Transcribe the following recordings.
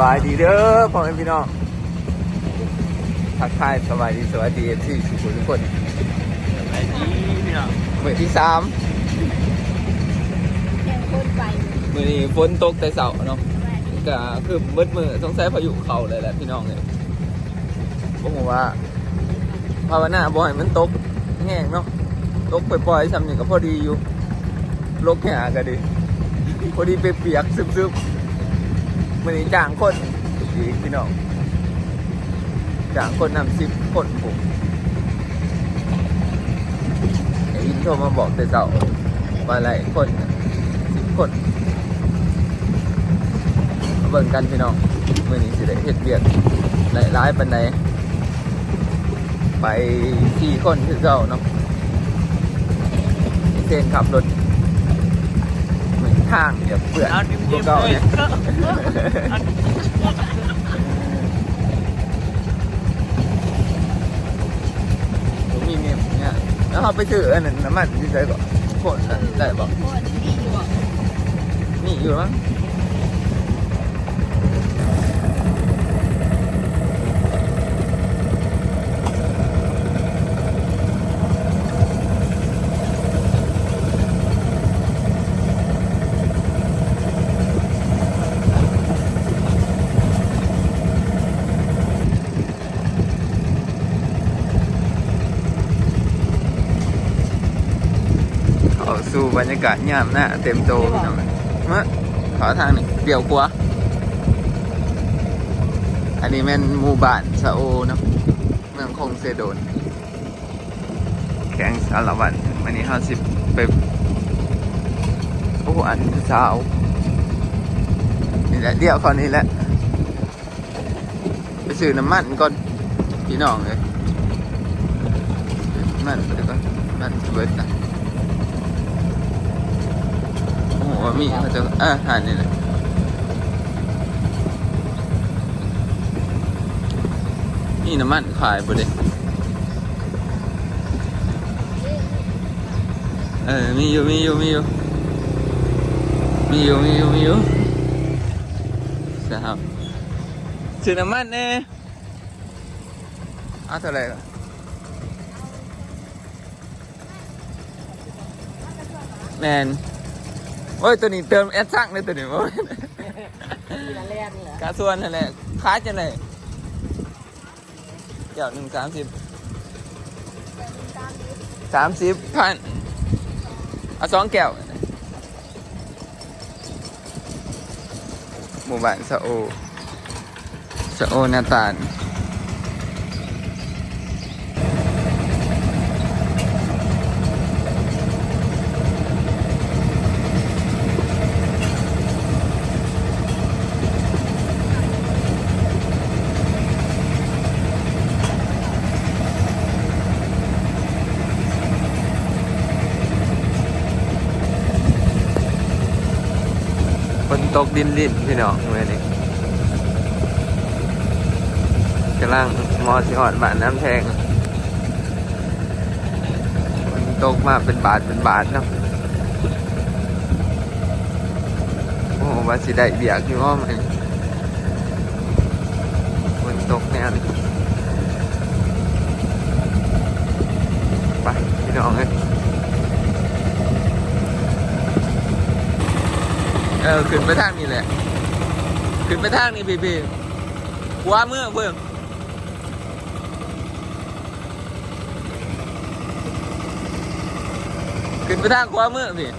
บายดีเด้อพ่อแม่พี่น้องทักทายสบายดีสวัสดีเอฟซีทุกคนทุกคนไอ้นี่พี่น้องมือที่สามแข่งคนไปมือนี้ฝนตกแต่เสาเนาะก็คือมืดมือสงสัยพายุเข้าเลยแหละพี่น้องเนี่ยผมว่าภาวนาบ่อยมันตกแห้งเนาะตกปล่อยๆซ้ำนี่ก็พอดีอยู่ลกแห่ก็ดี พอดีเปียกๆซึมๆ มือนี้จ้างคนอีกพี่น้องจ้างคนนำสิบคนผมไอ้อินโทรมาบอกแต่เสาว่าอะไรคนสิบคนเบิ่งกันพี่น้องมือนี้สิได้เฮ็ดเวียกหลายร้ายปันใดไปสี่คนคือเก่าเนาะเส้นขับรถ เหมือนทางเดี๋ยวเปื่อนเอาดิมตัวๆเก่าเลยเนี่ยผมมีเมียเนี่ยแล้วเขาไปซื้ออันนั้นน้ำมันที่ใส่ก่อนโคตรน่ะได้บอกโคตรดีอยู่อะนี่อยู่มั้ง บรรยากาศยามหน้าเต็มโตพี่น้องมะขอทางนี่เดี่ยวกว่าอันนี้แม่นหมู่บ้านซาโอเนาะเมืองคงเซโดน แข็งสารวันวันนี้ห้าสิบไปโอ้อันสาวนี่แหละเดี่ยวคราวนี้แหละไปซื้อน้ำมันก่อนพี่น้องเลยน้ำมันเดี๋ยวก่อนน้ำมันเบิดนะ โอ้มีเขาจะเออหานี่แหละนี่น้ำมันขายบ่เด้เออมีอยู่มีอยู่มีอยู่มีอยู่มีอยู่มีอยู่สามซื้อน้ำมันเน่เอาเท่าไหร่ล่ะแมน โอ้ยตัวนี้เติมแอดซักเลยตัวนี้โอ้ยมีละแรกนี่แหละกาส่วนนั่นแหละค้าจะไหนเดี๋ยวหนึ่งสามสิบสามสิบพันเอาสองแก้วหมู่บ้านสะโอสะโอนาตาล ฝน ตกดินดินพี่น้องเมื่อนี้กำลังมอสิหอดบาทน้ำแทงมันตกมาเป็นบาทเป็นบาทเนาะโอ้ว่าสิได้เบียกอยู่ว่ามันฝนตกแนวนี้ไปพี่น้องเอ้ย เออขึ้นไปทางนี้แหละ ขึ้นไปทางนี้พี่พี่ขวามือเพิ่งขึ้นไปทางขวามือพี่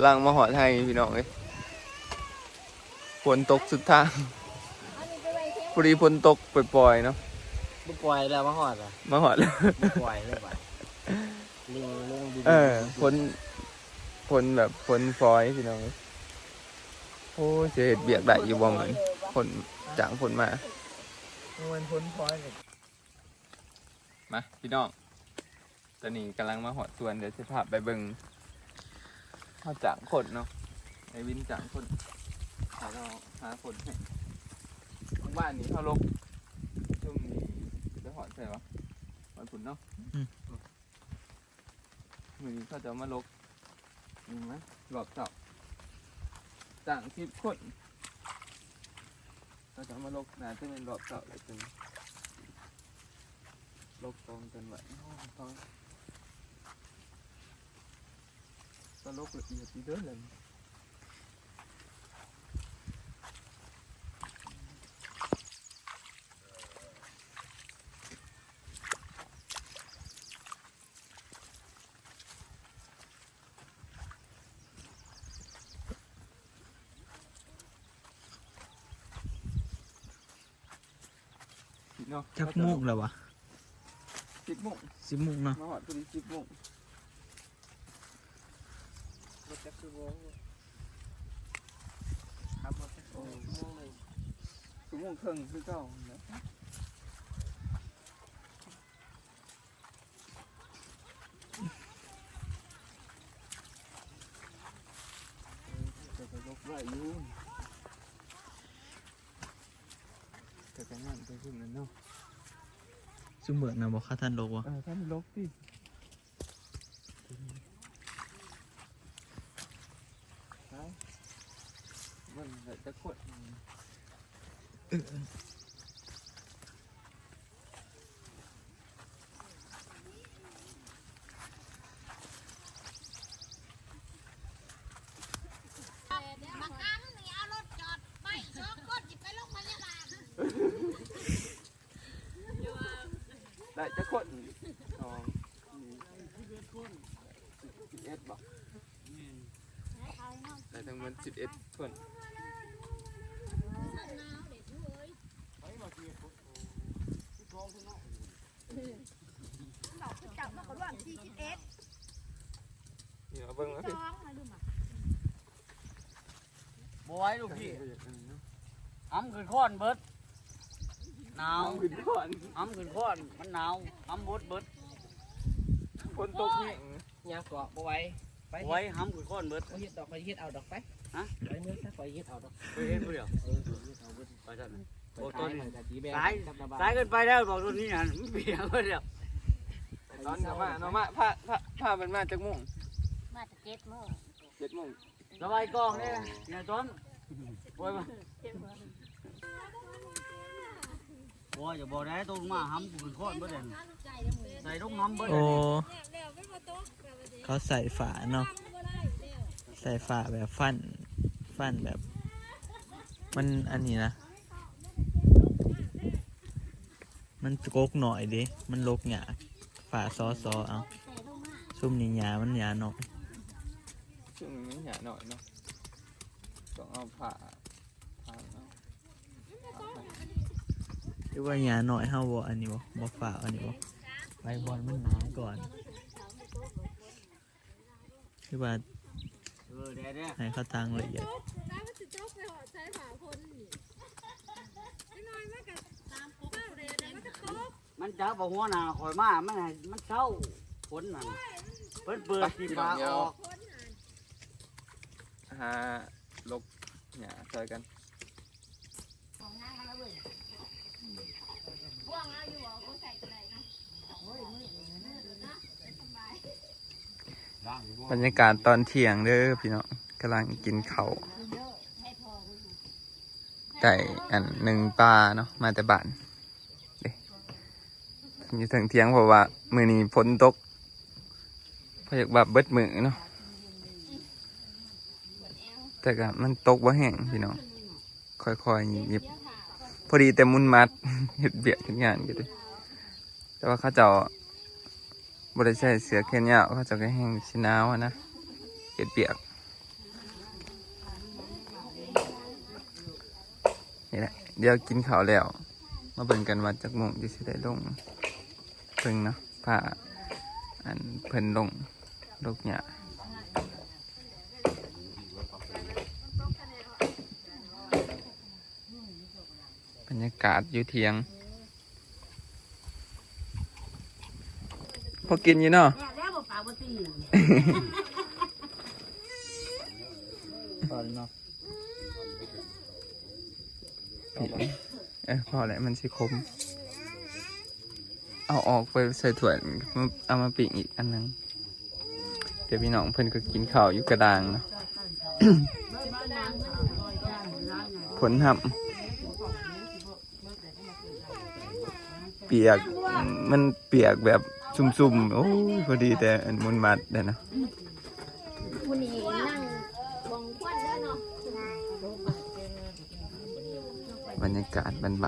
ำลังมาหอดให้พี่น้องเลยฝนตกสุดทางพอดีฝนตกปล่อยๆเนาะบุปล่อยแล้วมาหอดอะมาหอดแล้วบุปล่อยเลยว่ะลิงลิงดินเออฝนฝนแบบฝนฟอยพี่น้องเอ้ยโอ้ยจะเห็ดเบียกได้อยู่บ่เหมือนฝนจางฝนมามันพ้นพอยเลยมาพี่น้องตอนนี้กำลังมาหอดสวนเดี๋ยวจะพาไปเบิ่ง ข้าวจ่างคนเนาะไอวินจ่างคนหาเราหาคนให้ทางบ้านนี้เขาลกช่วงนี้จะหอดใส่วะหอดผุนเนาะมือนี้เขาจะเอามาลกนี่ไหมหลอบเสาจ่างสิบคนเขาจะเอามาลกนาจะเป็นหลอบเสาเลยเป็นลกตรงกันไว้โอ้ต อนตลกละเอียดดีเด้อเลย เนาะ จักโมุกแล้ ววะสิบโมงสิบโมุกเนาะมาหอดพอดีสิบโมงรถจักรคือวงครับรถจักรโอ้คือวงเลยสิบโมงครึ่งคือเก่าเนาะจะไปลบไว้อยู่แต่ก็นั่นไปขึ้นนั่นเนาะซุ่มเบิกนะบอกข้าท่านโลกวะท่านลบสิไปมันจะกด บางครั้งนี่เอารถจอดไปสองคนจิไปโรงพยาบาล ได้จะกด สองสิบเอ็ดคนสิบเอ็ดบอกได้ทั้งหมดสิบเอ็ดคนจับมาก่อนว่าสี่สิบเอ็ดเดี๋ยวเอาเบิ่งแล้วจสิองมาดูมาบไหว้ลูกพี่อ้ำขึ้นข้อนเบิด หนาวเอาขึ้นก่อนอ้ำขึ้นข้อนมันหนาวอ้ำบดเบิดคนตกแห้งยาเกาะบ่ไหว้ไปบไหว้อ้ำขึ้นข้อนเบิดไปเฮ็ดดอกไปเฮ็ดเอาดอกไปฮะไปเมื่อซะไปเฮ็ดเอาดอกไปเห็นผู้เดียวเออไปเฮ็ดเอาเบิดไปท่านน่ะโอ้โอ้ตต้อนนนี้ก็สีแบงสายกับระบาสายเกินไปแล้วบอกตัวนี้นะมันเปียกเลยเดียวตอนกลับมาเนาะมาพาพาพามันมาจากโมุ่งมาจากเก็ตโมงเจ็ดโมงสบายกองเนี่ยเนี่ยต้นบอยมา บอยอย่าบอกได้ตรงมาห้ำขึ้นข้อนเบิดเลยใส่ลงห้ำเบิดเลโอ้ยเขาใส่ฝาเนาะใส่ฝาแบบฟัน ฟันแบบ มันอันนี้นะ มันโกกหน่อยดิมันลกหยาฝาซอซอเอาซุ่มนี่หยามันหยาหน่อย ช่วงนี้หยาหน่อยเนาะต้องเอาผ่าผ่าเนาะ หรือว่าหยาหน่อยเฮาบ่อันนี้บ่บ่ฝาอันนี้บ่ใบบอลมันหนาก่อนหรือว่าเออเดี๋ยวเนี่ยให้เขาทางละเอียดมันจับเอาหัวหน้าข่อยมา มันให้มันเศร้าผลนั่นเปิดเปิดสีฟ้าออกหาลกหยาใส่กัน ว่างเอาอยู่อะเขาใส่อะไรนะ บรรยากาศตอนเที่ยงเด้อพี่น้องกำลังกินเขาไก่อันหนึ่งปลาเนาะมาแต่บ้านเด้อยู่ถึงเที่ยงเพราะว่า มือนี้ฝนตกเพราะอยากแบบเบิดมือเนาะแต่ก็มันตกว่าแห้งพี่น้องค่อยๆหยิบพอดีแต่มุนมัดเห็ดเบียดเห็ดงานกันเลยแต่ว่าเขาเจ้า บริใช้เสือแขนยาวเขาจะก็แห้งชินาวะนะเก็ดเปียกนี่แหละเดี๋ยวกินข้าวแล้ว มาเบิ่งกันว่าจากโมงที่สิได้ลงเพิ่งเนาะผ้าอันเพิ่นลงลกหยาบรรยากาศอยู่เทียง พอกินอยู่เนาะเนี่ยแล้วบ่ปากบ่ตีตอนเนาะเออพอแล้วมันสิคม เอาออกไปใส่ถ้วยมาเอามาปิ้งอีกอันหนึงเดี๋ยวพี่น้องเพิ่นก็กินข้าวอยู่กระดางเนาะผลทำเปียกมันเปียกแบบ ซุ่มๆ โอ้ยพอดีแต่อันมุนมัดเด้อเนาะผู้นี้นั่งบองควันเด้อเนาะบรรยากาศบานแล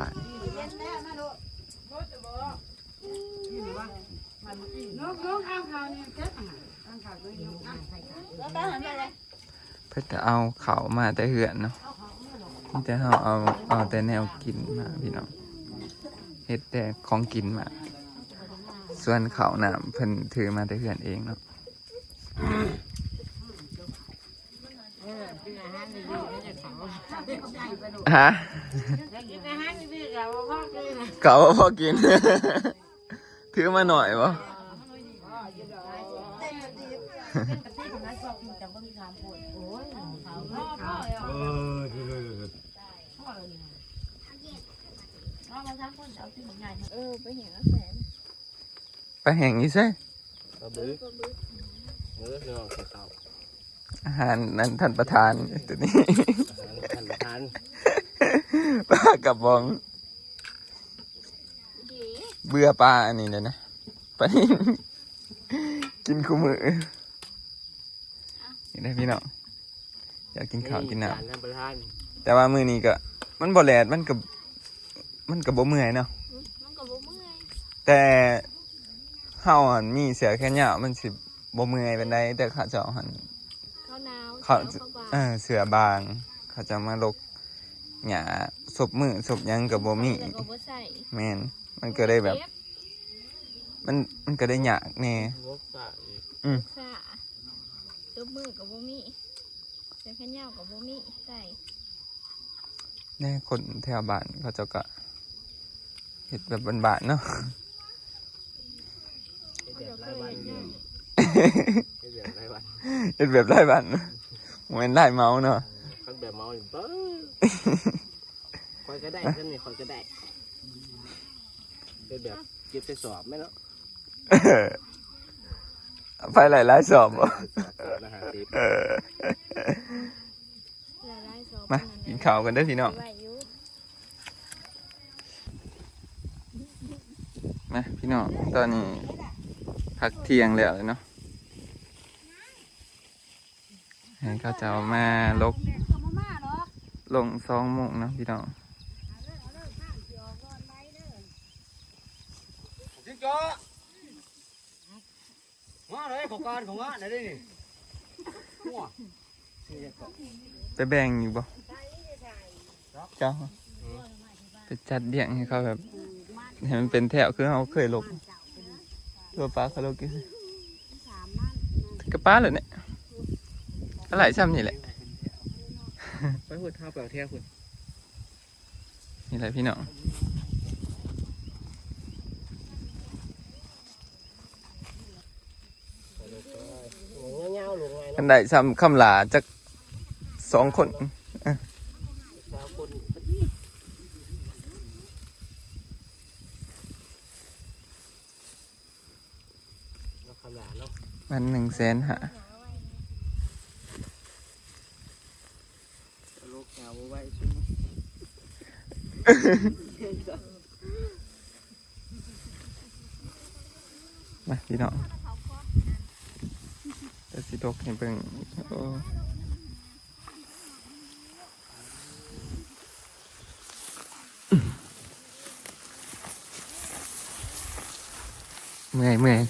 ้วไปหันไปเลยๆเพื่อจะเอาเขาวมาแต่เหือนเนาะมีแต่เราเอาเอาแต่แนวกินมาพี่น้องเฮ็ดแต่ของกินมา ส่วนเขาวน่ะเพิ่นถือมาแต่เหือนเองเนาะฮะกินอาหารดีๆก็บ่พอกินเก่าพอกิน ถือมาหน่อยบ่เออไปเห็นแล้วแสน ไปแห่งนี้ใช่กระบื้อเนื้อเนื้อเต่าอาหารนั้นท่านประธานตัวนี้ท่านประธานปลากระบอง เบื่อปลาอันนี้เลยนะปลากินคู่มือนี่ได้พี่น้องอยากกินข้าวกินน้ำแต่ว่ามือนี้ก็มันบ่แลดมันกับมันกับบ่เมื่อยเนาะมันก็บ่เมื่อแต่ เฮาหันมีเสียแค่เนี้ยาวมันสิบ่เมื่อยเป็นไดแต่เขาเจ้าหันข้าวหนาวเขาเดี๋ยวบาเออเสือบาง เขาจะมาลกหยาศพมือศพหยังกับบ่มีแล้วก็บ่ใส่แม่นมันก็ได้แบบมันมันก็ได้หยากแน่งบสะอีกสะตบมือก็บ่มีเสื้อแขนยาวก็บ่มีใส่แน่คนแถวบ้านเขาเจ้าก็เฮ็ดแบบบ้านๆเนาะ เด็ดรายวันเด็ดรายวันเฮ็ดแบบไร้บ้านเหมือนไร้เมาเนาะขันแบบเมาอยู่เบ้อคอยก็ได้ท่านนี่คอยก็ได้เป็นแบบเก็บไปสอบไหมเนาะเออไปหลายๆสอบบ่นะฮะสิเออหลายๆซอบมากินข้าวกันเด้อพี่น้อง ไว้อยู่มาพี่น้องตอนนี้ พักเที่ยงแล้วเลยเนาะให้เขาจะเอามาลกก็บ่มาดอกลงสองโมงเนาะพี่น้องจิ๊กจ้อมาเลยของการของงานไหนได้นี่หัวไปแบ่งอยู่บ่เจ้าไปจัดเดี่ยงให้เขาแบบให้มันเป็นแถวคือเขาเคยลก ตัวปลาเขาลกกี่กระป้าเลยเนี่ยอะไรซ้ำนี่แหละไปพูดเท้าเปล่าเที่ยคุณนี่แหละพี่น้องเงาๆลงไงกันได้ซ้ำคำหลาจากสองคน สาวคนเราคำหลาเนาะมันหนึ่งแสนหาลูกสาวไว้ช่ไหมมาพี่น้องแต่สิตกให้เบิ่งโอ้เมื่อยเมื่อย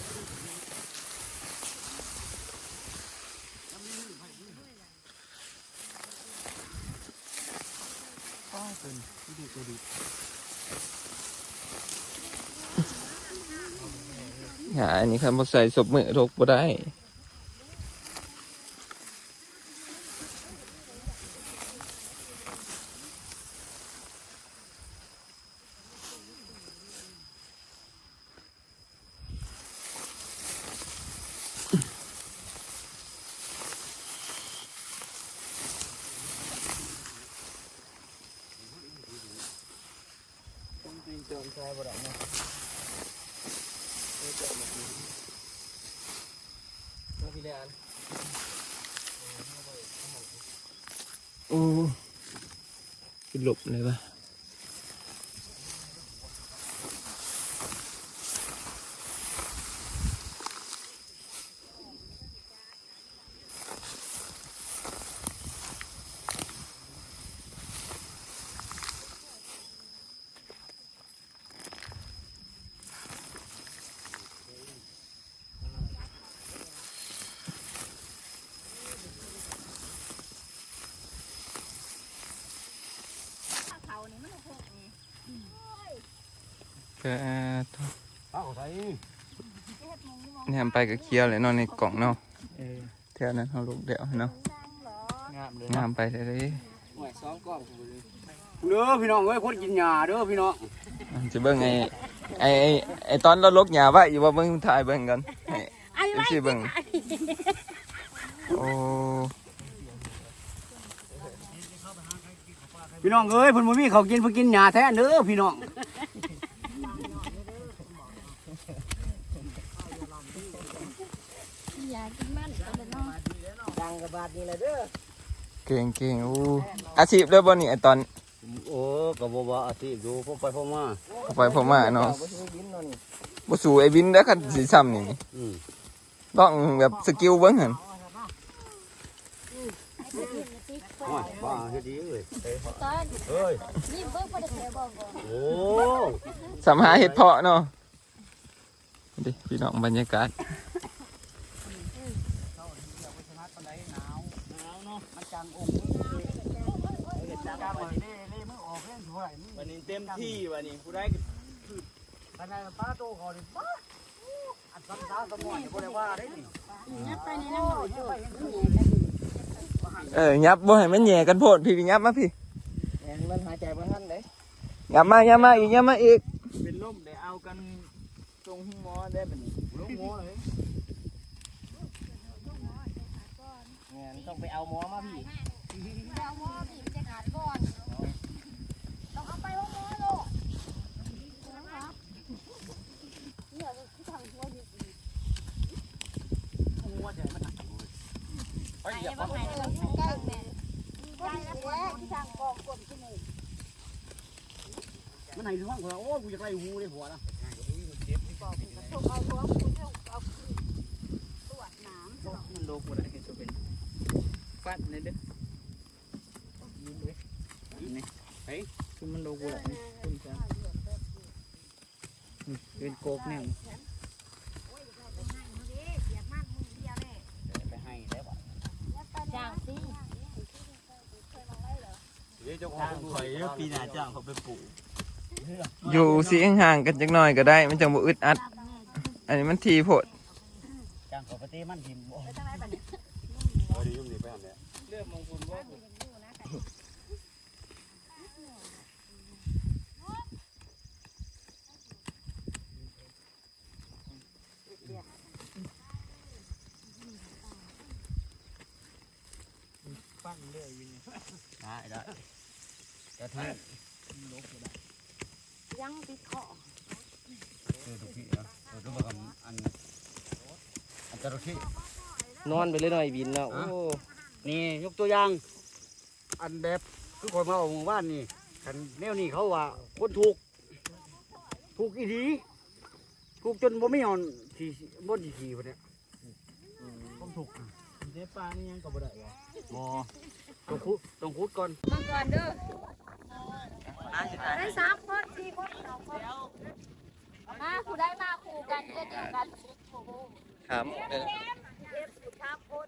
ทำมาใส่ศพเมือรกบ่ได้ ปีนโจมใส่บ่ได้เนาะนี่เจอมาปีนมาพี่แลน โอ้คือหลบเลยปะ เขานี่มันโหกนี่ ก็เอ้าใส่แนมไปก็เคี้ยวเลยเนาะในกล่องเนาะเออแถวนั้นเขาลูกเดียวเนาะงามเลยงามไปเลยหน่วยสองกล้องกูเลยเด้อพี่น้องเอ้ยคนกินหญ้าเด้อพี่น้องจะเบิ่งไอ้ไอ้ไอ้ไอ้ตอนเราลกหญ้าไว้อยู่ว่าเบิ่งถ่ายเบิ่งกันให้เอ็มซีเบิ่งโอ้พี่น้องเอ้ยเพิ่นบ่มีข้าวกินเพิ่นกินหญ้าแท้เด้อพี่น้อง อยากกินมันก็เลยเนาะ ดัง กับบาทนี่แหละเด้อเก่งเก่งอู้อาชีพเลยบ่นี่ไอ้ตอนโอ้ก็บ่ว่าอาชีพอยู่ผมไปผมมาเอไปพม่าเนาะบ่ซื้อบินเนาะบ่สู่ไอ้วินแล้วคันสิซ้ำนี่ต้องแบบสกิลเบิ่งหั่นบ้าเฮ็ดดีเอ้ยเอ้ยนี่เบิ่งบ่ได้แค่บอกก่โอ้สำหาเฮ็ดเพาะเนาะดิพี่น้องบรรยากาศ วันนี้เต็มที่วันนี้ผู้ได้ภายในป้าโตขอดิป้าอันซ้ำซ้ำสมองบ่ได้ว่าได้นี่ยัดไปในน้ำหอยจุดเออยับบ่ให้มันแหย่กันโพดพี่ยับมาพี่แอนมันหายใจบ่ทันเด้ยับมายับมาอีกยับมาอีกเป็นลมได้เอากันตรงห้องหมอได้บัดนี้ลงหมอเลยแม่นต้องไปเอาหมอมาพี่ เอาหม้อบีบจะขาดก่อนต้องเอาไปห้องหม้อโลกเนี่ยคือทางหัวอยู่ หัวใจมันหนัก ไปบ้างไหนเราใกล้แม่ใกล้แล้วที่ทางกองกลมที่หนึ่งมันให้ฟังว่าโอ้กูอยากไล่หูเลยหัวนะถูกเอาหัวคุณเอาเอาตรวจน้ำมันโลกูได้เห็นตัวเป็นฟัดเลยเด้อยิงเลยนี่เฮ้ยคือมันโลกูได้คุณจ้าเป็นโกกแนวไปให้ได้บ่ จ้างสิ เดี๋ยวเจ้าของดูให้ปีหน้าจ้างเขาไปปลูกอยู่สิห่างๆกันจักหน่อยก็ได้ มันจังบ่อึดอัด อันนี้มันทีโพดจ้างเขาไปเตะมันหิมบ่ไปทางไหนบ้างเนี่ยเอาดียุ่งดีไปหั่นแหละเรื่องมงคลว่าปั้นเรื่อยอยู่ได้ได้ แต่ท่านยังติดคอเออทุกที่นะเออต้องมากับอันอันจระเข้นอนไปเลยหน่อยบินแล้วโอ้นี่ยกตัวอย่าง อันแบบคือคนมาเอาหมู่บ้านนี่คันแนวนี้เขาว่าคนถูกถูกอีดีถูกจนบ่มีหอนสีบ่สีสีพุ่นเนี่ยต้องถูกอะในป่านี่ยังก็บ่ได้วะบ่ต้องคุดต้องคุดก่อนมาก่อนเด้อ ได้สามคนสี่คนสองคนมาครูได้มาครูกันเพื่อนเดียวกันครับเอฟอยู่สามคน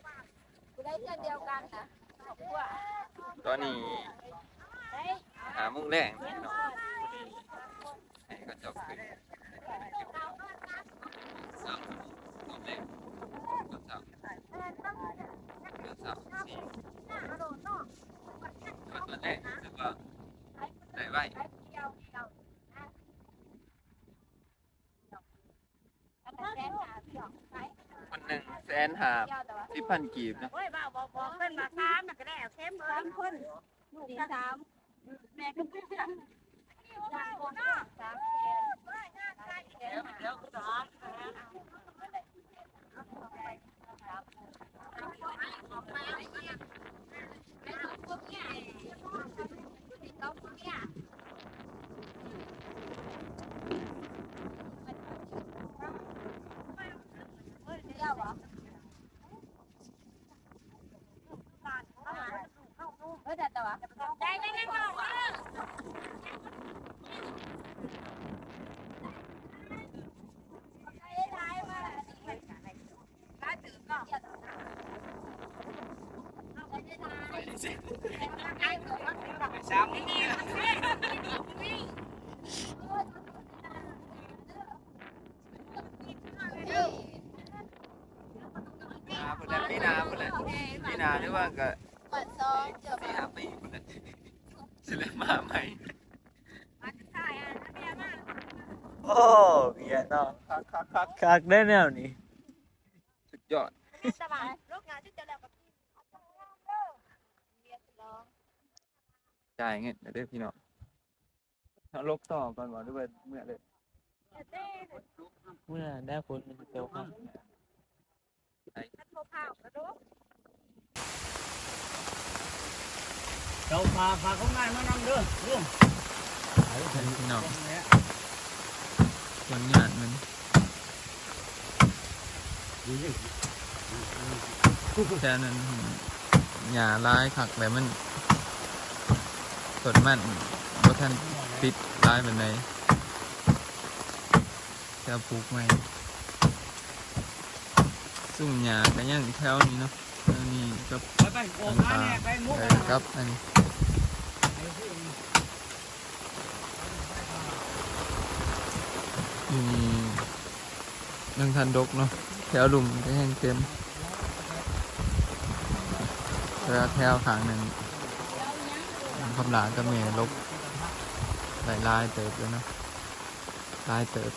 คู่ได้เพื่อนเดียวกันนะครอบครัวตอนนี้หามุ้งแรงพี่น้องให้เขาเจ้าขึ้นสามรอบแรกรอบสามรอบสามสี่ หาสิพันกีบนะโอ้บอกบอกเพิ่นมาตามก็ได้เข้มเลยสามคนลูสามแม่ก็เพิ่นสามแนสามแนเดี๋ยวเดี๋ยวสามาหรือว่าก็ปัดซองเจอสี่ห้าปีพุ่นแหละสิเลยมาใหม่โอ้เหี้ยเนาะคักคักคักคักได้แนวนี้สุดยอดสบายลูกงานที่จะแล้วกับพี่เรียกร้องจ่ายเงินเด้อพี่น้องเอาลกต่อก่อนบ่ด้วยเมื่อเลยเมื่อได้ผลมันจะเร็วครับเร เราพาพาเขาง่ายมานั่งเด้อร่วมพี่น้องผลงานมันดีเลยแต่นั้นหญ้าลายคักแบบมันสดมันบ่ทันติดลายแบบไหนจะปลูกใหมซุ่มหญ้าก็ยังแถวนี้เนาะ แถวนี้กับไปไปโอ้มาเนี่ยไปมุกเอกันอครับอันนี้อืมยังทันดกเนาะแถวหลุมก็แห้งเต็มแล้วแถวขางหนึ่งคำหลากับเมลกหลายลายเติบเลยเนาะลายเติบ